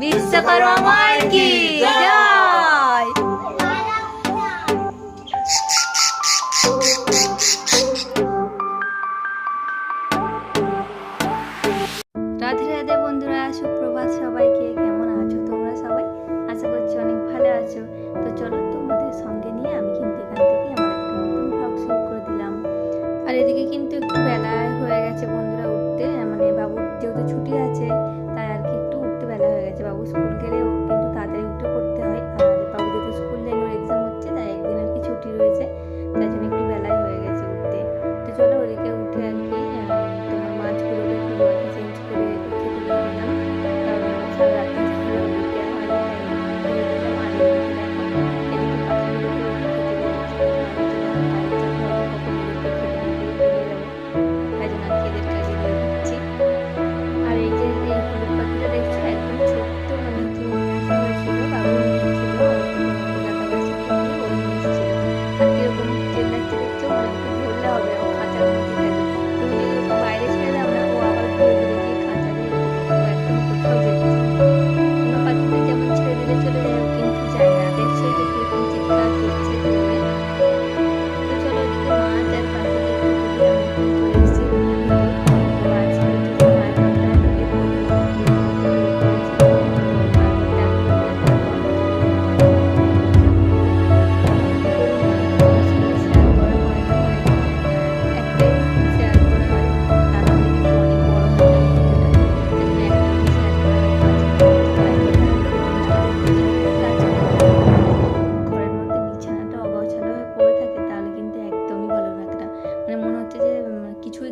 বিশ্বকর্মা মায়ের কি জয়? রাধে বন্ধুরা, সুপ্রভাত সবাইকে। কেমন আছো তোমরা সবাই? আশা করছি অনেক ভালো আছো। তো চলো তোমাদের সঙ্গে নিয়ে আমি কিন্তু এখান থেকে দিলাম। আর এদিকে কিন্তু একটু বেলা হয়ে গেছে বন্ধুরা উঠতে। মানে বাবুর যেহেতু ছুটি আছে একটু উঠতে বেলা হয়ে গেছে বাবু স্কুল গেলে ও কিন্তু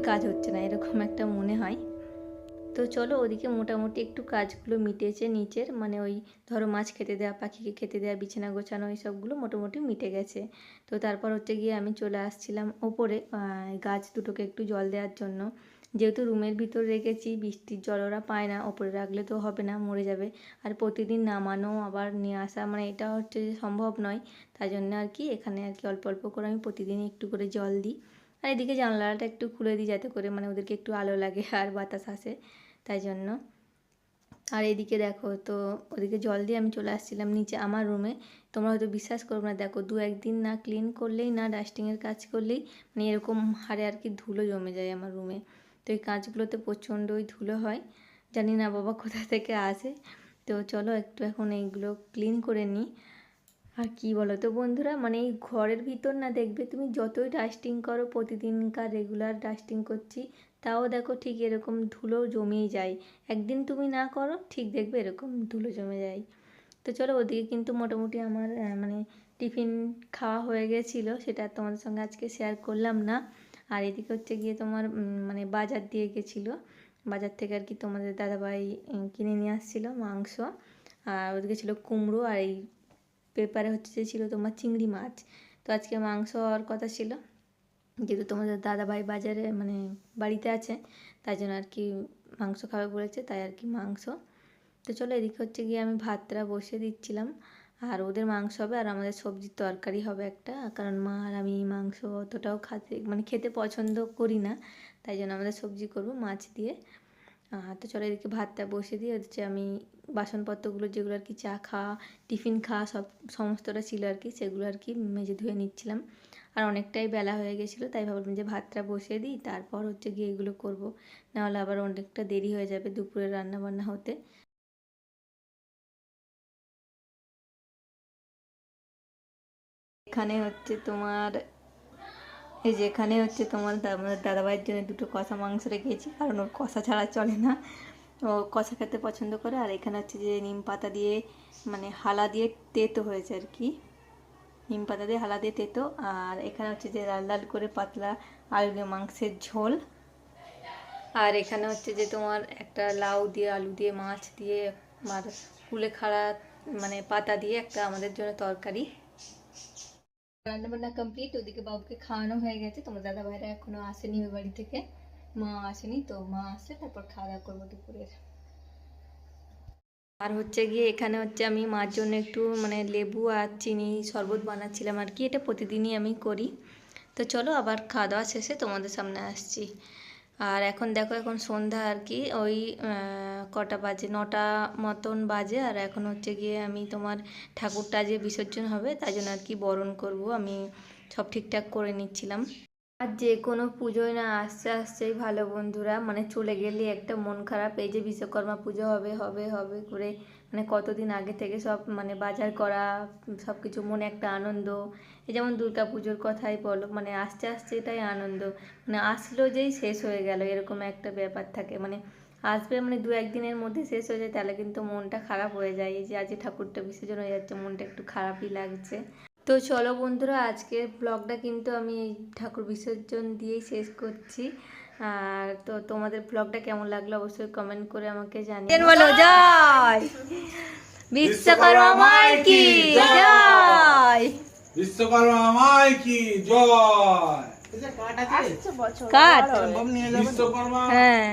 কাজ হচ্ছে না, এরকম একটা মনে হয়। তো চলো ওদিকে মোটামুটি একটু কাজগুলো মিটেছে নিচের মানে ওই ধরো মাছ খেতে দেওয়া পাখিকে খেতে দেওয়া বিছানা গোছানো এই সবগুলো মোটামুটি মিটে গেছে। তো তারপর হচ্ছে গিয়ে আমি চলে আসছিলাম ওপরে গাছ দুটোকে একটু জল দেওয়ার জন্য। যেহেতু রুমের ভিতর রেখেছি, বৃষ্টির জল ওরা পায় না, ওপরে রাখলে তো হবে না, মরে যাবে। আর প্রতিদিন নামানো, আবার নিয়ে আসা মানে এটা হচ্ছে সম্ভব নয়। তাই জন্য আর কি এখানে আর কি অল্প অল্প করে আমি প্রতিদিনই একটু করে জল দিই। আর এদিকে জানলাটা একটু খুলে দিই যাতে করে মানে ওদেরকে একটু আলো লাগে আর বাতাস আসে, তাই জন্য। আর এদিকে দেখো তো, ওদিকে জল দিয়ে আমি চলে আসছিলাম নিচে আমার রুমে তোমরা হয়তো বিশ্বাস করবে না, দেখো দু একদিন না ক্লিন করলেই না ডাস্টিংয়ের কাজ করলেই মানে এরকম হারে আর কি ধুলো জমে যায় আমার রুমে তো এই কাজগুলোতে প্রচণ্ডই ধুলো হয়, জানি না বাবা কোথা থেকে আসে। তো চলো একটু এখন এইগুলো ক্লিন করে নিই। আর কি বলো তো বন্ধুরা? মানে এই ঘরের ভিতর না দেখবে তুমি যতই ডাস্টিং করো, প্রতিদিনকার রেগুলার ডাস্টিং করছি, তাও দেখো ঠিক এরকম ধুলো জমেই যায়। একদিন তুমি না করো, ঠিক দেখবে এরকম ধুলো জমে যায়। তো চলো ওদিকে কিন্তু মোটামুটি আমার মানে টিফিন খাওয়া হয়ে গেছিল, সেটা তোমাদের সঙ্গে আজকে শেয়ার করলাম না। আর এদিকে হচ্ছে গিয়ে তোমার মানে বাজার দিয়ে গেছিল। বাজার থেকে আর কি তোমাদের দাদাভাই কিনে নিয়ে আসছিল মাংস। আর ওদিকে ছিল কুমড়ো আর এই পেপারে হচ্ছে ছিল তোমার চিংড়ি মাছ। তো আজকে মাংস হওয়ার কথা ছিল। যেহেতু তোমাদের দাদাভাই বাজারে মানে বাড়িতে আছে। তাই জন্য আর কি মাংস খাবে বলেছে, তাই আর কি মাংস। তো চলো এদিকে হচ্ছে গিয়ে আমি ভাতটা বসিয়ে দিচ্ছিলাম। আর ওদের মাংস হবে আর আমাদের সবজির তরকারি হবে একটা। কারণ মা আর আমি মাংস অতটাও খাতে মানে খেতে পছন্দ করি না। তাই জন্য আমাদের সবজি করব মাছ দিয়ে। তো চলো এদিকে ভাতটা বসিয়ে দিয়ে হচ্ছে আমি বাসনপত্রগুলো যেগুলো আর কি চা খাওয়া টিফিন খাওয়া সব সমস্তটা ছিল আর কি, সেগুলো আর কি মেজে ধুয়ে নিচ্ছিলাম। আর অনেকটাই বেলা হয়ে গেছিল, তাই ভাবলাম যে ভাতটা বসিয়ে দিই, তারপর হচ্ছে গিয়ে এগুলো করব। নাহলে আবার অনেকটা দেরি হয়ে যাবে দুপুরে রান্না বান্না হতে। এখানে হচ্ছে তোমার এই যে এখানে হচ্ছে তোমার আমাদের দাদাভাইয়ের জন্য দুটো কষা মাংস রেখেছি, কারণ ওর কষা ছাড়া চলে না। ও কষা খেতে পছন্দ করে, আর এখানে হচ্ছে যে নিম পাতা দিয়ে মানে হালা দিয়ে তেতো হয়েছে আর কি। নিম পাতা দিয়ে হালা দিয়ে তেতো, আর এখানে হচ্ছে যে লাল লাল করে পাতলা আলু দিয়ে মাংসের ঝোল। আর এখানে হচ্ছে যে তোমার একটা লাউ দিয়ে, আলু দিয়ে, মাছ দিয়ে, আর কুলেখাড়া মানে পাতা দিয়ে একটা আমাদের জন্য তরকারি। রান্না বান্না কমপ্লিট ওদিকে বাবুকে খাওয়ানো হয়ে গেছে। তোমার দাদা ভাইরা এখনও আসেনি ওই বাড়ি থেকে। মা আসেনি, তো মা আসলে তারপর খাওয়া দাওয়া করব দুপুরের। আর হচ্ছে গিয়ে এখানে হচ্ছে আমি মার জন্য একটু মানে লেবু আর চিনি শরবত বানাচ্ছিলাম আর কি, এটা প্রতিদিনই আমি করি। তো চলো আবার খাওয়া দাওয়া শেষে তোমাদের সামনে আসছি। আর এখন দেখো, এখন সন্ধ্যা আর কি, ওই কটা বাজে, নটা মতন বাজে, আর এখন হচ্ছে গিয়ে আমি তোমার ঠাকুরটা যে বিসর্জন হবে তাই জন্য আর কি বরণ করব, আমি সব ঠিকঠাক করে নিচ্ছিলাম। আর যে কোনো পুজোয় না, আসতে আসতেই ভালো বন্ধুরা মানে চলে গেলে একটা মন খারাপ, এই যে বিশ্বকর্মা পুজো হবে হবে হবে করে মানে কতদিন আগে থেকে সব মানে বাজার করা সব কিছু মনে একটা আনন্দ যেমন দুর্গা পুজোর কথাই বলো মানে আস্তে আস্তে এটাই আনন্দ। মানে আসলো যেই শেষ হয়ে গেল এরকম একটা ব্যাপার থাকে। মানে আসবে মানে দু একদিনের মধ্যে শেষ হয়ে যায় তাহলে কিন্তু মনটা খারাপ হয়ে যায়। এই যে আজ ঠাকুরটা বিসর্জন হয়ে যাচ্ছে মনটা একটু খারাপই লাগছে। তো চলো বন্ধুরা আজকের ব্লগটা কিন্তু আমি এই ঠাকুর বিসর্জন দিয়েই শেষ করছি। আর তো তোমাদের ব্লগটা কেমন লাগল অবশ্যই কমেন্ট করে আমাকে জানিয়ে বলো? জয়! বিশ্বকর্মা কি? জয়! বিশ্বকর্মা মাই কি জয়? কাট বিশ্বকর্মা হ্যাঁ।